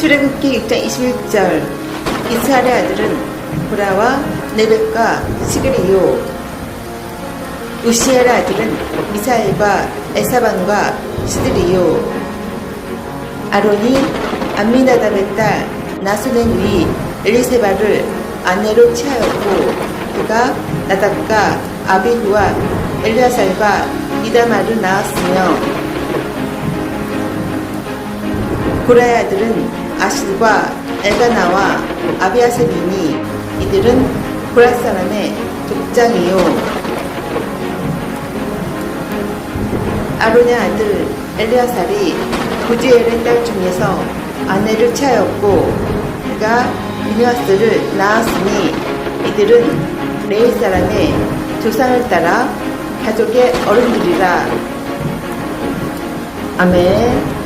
출애굽기 6장 21절. 이스라엘의 아들은 보라와 네벡과 시그리요. 우시엘의 아들은 미사엘과 에사반과 시드리요. 아론이 암미나답의 딸 나손의 누이 엘리세바를 아내로 취하였고 그가 나답과 아비후와 엘리아살과 이다마를 낳았으며 고라의 아들은 아실과 엘가나와 아비아셀이니 이들은 고라 사람의族장이요. 아론의 아들 엘리아살이 부지엘의 딸 중에서 아내를 취하였고 그가 비누아스를 낳았으니 이들은 레이 사람의 조상을 따라 가족의 어른들이라. 아멘